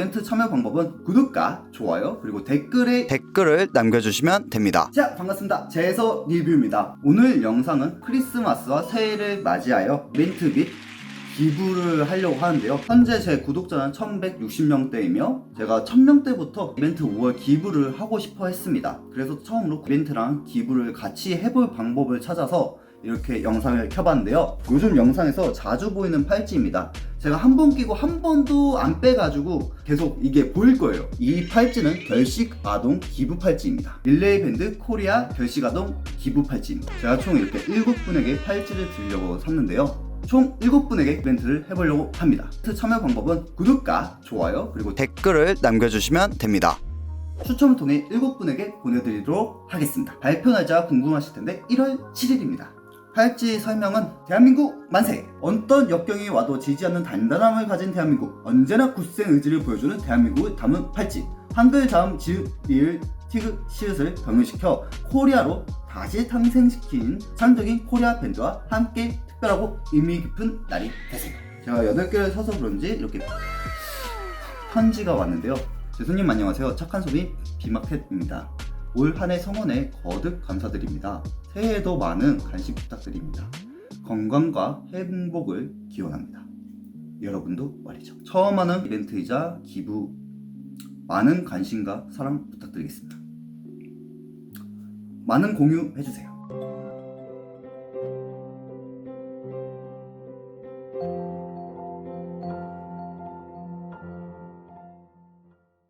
이벤트 참여 방법은 구독과 좋아요 그리고 댓글에 댓글을 남겨주시면 됩니다. 자 반갑습니다. 제서 리뷰입니다. 오늘 영상은 크리스마스와 새해를 맞이하여 이벤트 및 기부를 하려고 하는데요. 현재 제 구독자는 1160명대이며 제가 1000명대부터 이벤트 5월 기부를 하고 싶어 했습니다. 그래서 처음으로 이벤트랑 기부를 같이 해볼 방법을 찾아서 이렇게 영상을 켜봤는데요. 요즘 영상에서 자주 보이는 팔찌입니다. 제가 한 번 끼고 한 번도 안 빼가지고 계속 이게 보일 거예요. 이 팔찌는 결식 아동 기부 팔찌입니다. 릴레이 밴드 코리아 결식 아동 기부 팔찌입니다. 제가 총 이렇게 7분에게 팔찌를 드리려고 샀는데요. 총 7분에게 이벤트를 해보려고 합니다. 참여 방법은 구독과 좋아요 그리고 댓글을 남겨주시면 됩니다. 추첨을 통해 7분에게 보내드리도록 하겠습니다. 발표 날짜가 궁금하실 텐데 1월 7일입니다. 팔찌 설명은 대한민국 만세! 어떤 역경이 와도 지지 않는 단단함을 가진 대한민국. 언제나 굳센 의지를 보여주는 대한민국을 담은 팔찌. 한글 자음 지읒 리을 티귿 시읒을 병행시켜 코리아로 다시 탄생시킨 상적인 코리아 밴드와 함께 특별하고 의미 깊은 날이 되세요. 제가 8개를 사서 그런지 이렇게 편지가 왔는데요. 제 손님 안녕하세요. 착한 소비 비마켓입니다 올 한 해 성원에 거듭 감사드립니다. 새해에도 많은 관심 부탁드립니다. 건강과 행복을 기원합니다. 여러분도 말이죠. 처음 하는 이벤트이자 기부 많은 관심과 사랑 부탁드리겠습니다. 많은 공유해주세요.